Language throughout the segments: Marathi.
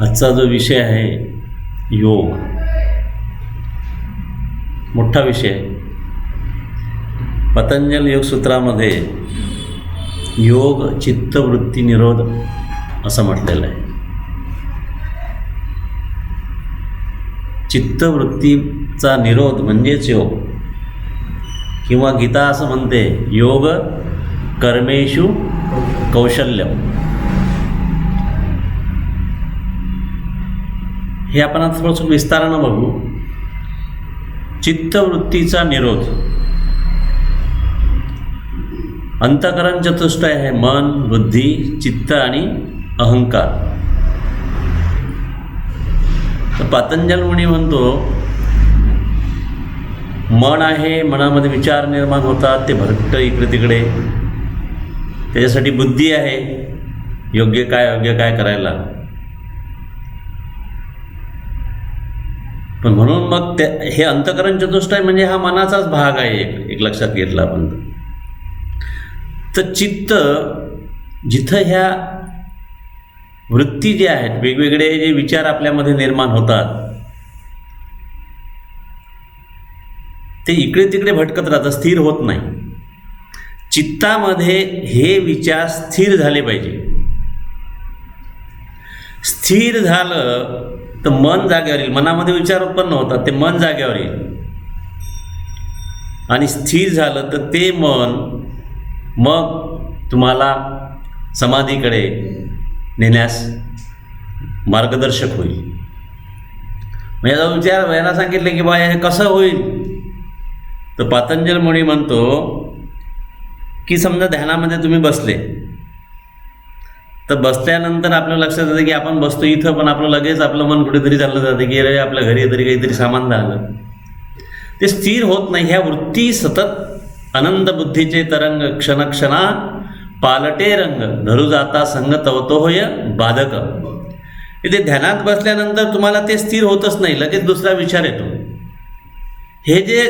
आजचा जो विषय आहे योग. मोठा विषय. पतंजल योगसूत्रामध्ये योग चित्तवृत्ती निरोध असं म्हटलेलं आहे. चित्तवृत्तीचा निरोध म्हणजेच योग. किंवा गीता असं म्हणते योग कर्मेषु कौशल्यम. हे आपण आता थोडंसं विस्तारानं बघू. चित्तवृत्तीचा निरोध. अंतकरण चतुष्टय आहे मन बुद्धी चित्त आणि अहंकार. तर पातंजल मुनी म्हणतो मन आहे मनामध्ये विचार निर्माण होतात ते भरकट इकडे तिकडे. त्याच्यासाठी बुद्धी आहे योग्य काय योग्य काय करायला? पण म्हणून मग त्या हे अंतकरण चतुष्टय म्हणजे हा मनाचाच भाग आहे एक एक लक्षात घेतला आपण. तर चित्त जिथं ह्या वृत्ती ज्या आहेत वेगवेगळे जे विचार आपल्यामध्ये निर्माण होतात ते इकडे तिकडे भटकत राहतं स्थिर होत नाही. चित्तामध्ये हे विचार स्थिर झाले पाहिजे. स्थिर झालं तर मन जागेवर येईल. मनामध्ये विचार उत्पन्न होतात ते मन जागेवर येईल. आणि स्थिर झालं तर ते मन मग तुम्हाला समाधीकडे नेण्यास मार्गदर्शक होईल. म्हणजे याचा विचार याला सांगितले की बा हे कसं होईल? तर पातंजल मुनी म्हणतो की समजा ध्यानामध्ये तुम्ही बसले तर बसल्यानंतर आपल्या लक्षात येतं की आपण बसतो इथं पण आपलं लगेच आपलं मन कुठेतरी चाललं जातं की अरे आपल्या घरी तरी काहीतरी सामान झालं ते स्थिर होत नाही. ह्या वृत्ती सतत अनंत बुद्धीचे तरंग क्षणक्षणा पालटे रंग. धरू जाता संग तवतो होय बाधक. इथे ध्यानात बसल्यानंतर तुम्हाला ते स्थिर होतच नाही. लगेच दुसरा विचार येतो. हे जे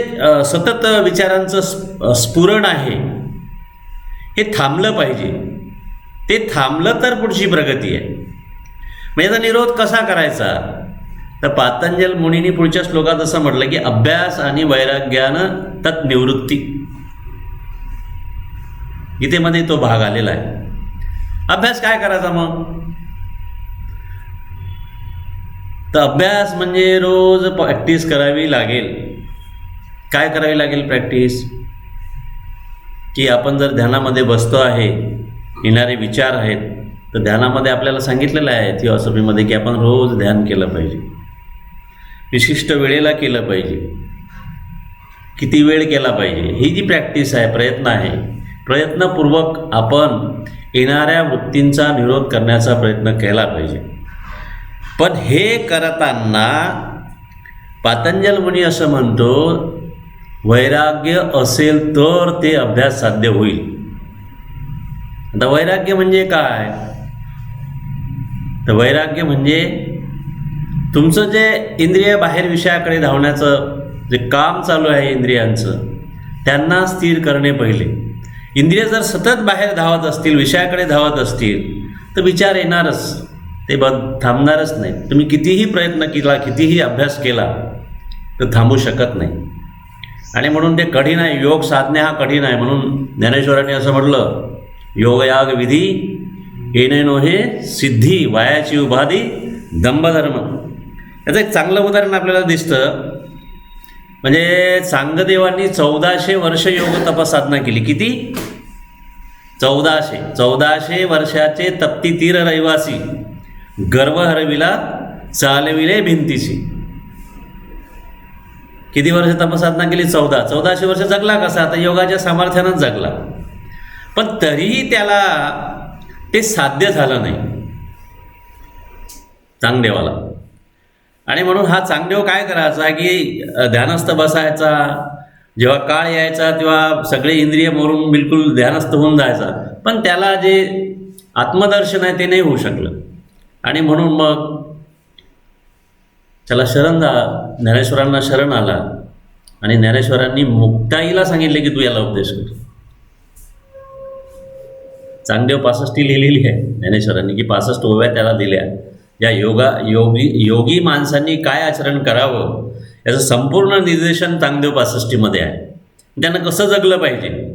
सतत विचारांचं स्फुरण आहे हे थांबलं पाहिजे. ते थांबलं तर पुढची प्रगती आहे. म्हणजे याचा निरोध कसा करायचा? तर पातंजल मुनींनी पुढच्या श्लोकात असं म्हटलं की अभ्यास आणि वैराग्यानं तत् निवृत्ती. गीतेमध्ये तो भाग आलेला आहे. अभ्यास काय करायचा मग? तर अभ्यास म्हणजे रोज प्रॅक्टिस करावी लागेल. काय करावी लागेल प्रॅक्टिस की आपण जर ध्यानामध्ये बसतो आहे येणारे विचार आहेत तर ध्यानामध्ये आपल्याला सांगितलेलं आहे थिओसॉफीमध्ये की आपण रोज ध्यान केलं पाहिजे. विशिष्ट वेळेला केलं पाहिजे. किती वेळ केला पाहिजे? ही जी प्रॅक्टिस आहे प्रयत्न आहे प्रयत्नपूर्वक आपण येणाऱ्या वृत्तींचा निरोध करण्याचा प्रयत्न केला पाहिजे. पण हे करताना पातंजल मुनी असं म्हणतो वैराग्य असेल तर ते अभ्यास साध्य होईल. आता वैराग्य म्हणजे काय? तर वैराग्य म्हणजे तुमचं जे इंद्रिय बाहेर विषयाकडे धावण्याचं जे काम चालू आहे इंद्रियांचं त्यांना स्थिर करणे पहिले. इंद्रिय जर सतत बाहेर धावत असतील विषयाकडे धावत असतील तर विचार येणारच. ते ब थांबणारच नाही. तुम्ही कितीही प्रयत्न केला कितीही अभ्यास केला तर थांबू शकत नाही. आणि म्हणून ते कठीण आहे. योग साधणे हा कठीण आहे. म्हणून ज्ञानेश्वरांनी असं म्हटलं योगयाग विधी येणेनो हे सिद्धी वायाची उपाधी दंभधर्म. याचं एक चांगलं उदाहरण आपल्याला दिसतं. म्हणजे सांगदेवांनी चौदाशे वर्ष योग तपसाधना केली. किती? चौदाशे. चौदाशे वर्षाचे तप्ती तीर रहिवासी. गर्व हरविला चालविले भिंतीशी. किती वर्ष तपसाधना केली? चौदा. चौदाशे वर्ष जगला कसा? आता योगाच्या सामर्थ्यानंच जगला. पण तरीही त्याला ते साध्य झालं नाही. चांगदेवाला. आणि म्हणून हा चांगदेव काय करायचा की ध्यानस्थ बसायचा जेव्हा काळ यायचा तेव्हा सगळे इंद्रिय मरून बिलकुल ध्यानस्थ होऊन जायचा. पण त्याला जे आत्मदर्शन आहे ते नाही होऊ शकलं. आणि म्हणून मग त्याला शरण जा ज्ञानेश्वरांना शरण आला. आणि ज्ञानेश्वरांनी मुक्ताईला सांगितले की तू याला उपदेश कर. चांगदेव पासष्टी लिहिलेली आहे. ज्ञानेश्वरांनी की पासष्ट ओव्या त्याला दिल्या. या योगा योगी योगी माणसांनी काय आचरण करावं? याचं संपूर्ण निर्देशन चांगदेव पासष्टीमध्ये आहे. त्यांना कसं जगलं पाहिजे?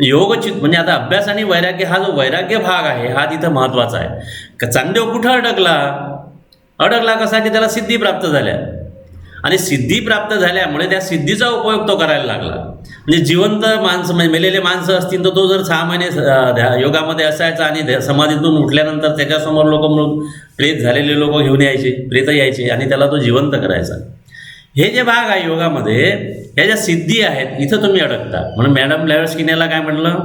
योगचित म्हणजे आता अभ्यास आणि वैराग्य हा जो वैराग्य भाग आहे हा तिथं महत्त्वाचा आहे. का चांगदेव कुठं अडकला? अडकला कसा की त्याला सिद्धी प्राप्त झाल्या? आणि सिद्धी प्राप्त झाल्यामुळे त्या सिद्धीचा उपयोग तो करायला लागला. म्हणजे जिवंत माणसं म्हणजे मेलेले माणसं असतील तर तो जर सहा महिने ध्या- योगामध्ये असायचा आणि ध्या- समाधीतून उठल्यानंतर त्याच्यासमोर लोक म्हणून प्रेत झालेले लोक घेऊन यायचे प्रेत यायचे आणि त्याला तो जिवंत करायचा. हे जे भाग आहे योगामध्ये ह्या ज्या सिद्धी आहेत इथं तुम्ही अडकता. म्हणून मॅडम लॅवस्किन काय म्हटलं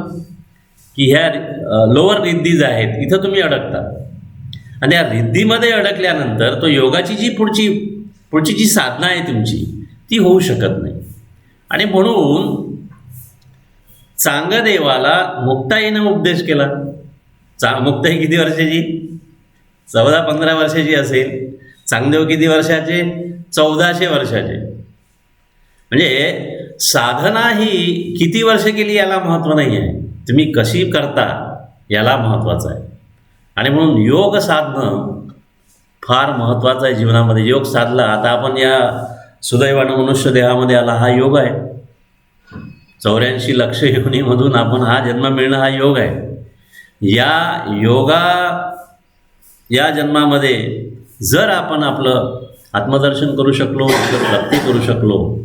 की ह्या लोअर रिद्धीज आहेत इथं तुम्ही अडकता. आणि या रिद्धीमध्ये अडकल्यानंतर तो योगाची जी पुढची पुढची जी साधना आहे तुमची ती होऊ शकत नाही. आणि म्हणून चांगदेवाला मुक्ताईनं उपदेश केला. चा मुक्ताई किती वर्षाची? चौदा पंधरा वर्षाची असेल. चांगदेव किती वर्षाचे? चौदाशे वर्षाचे. म्हणजे साधना ही किती वर्ष केली याला महत्त्व नाही आहे तुम्ही कशी करता याला महत्त्वाचं आहे. आणि म्हणून योग साधणं फार महत्त्वाचं आहे जीवनामध्ये. योग साधला आता आपण या सुदैवानं मनुष्य देहामध्ये आला हा योग आहे. चौऱ्याऐंशी लक्ष योनीमधून आपण हा जन्म मिळणं हा योग आहे. या योगा या जन्मामध्ये जर आपण आपलं आत्मदर्शन करू शकलो जर भक्ती करू शकलो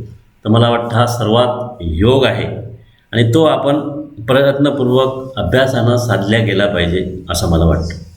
तर मला वाटतं हा सर्वात योग आहे. आणि तो आपण प्रयत्नपूर्वक अभ्यासानं साधल्या गेला पाहिजे असं मला वाटतं.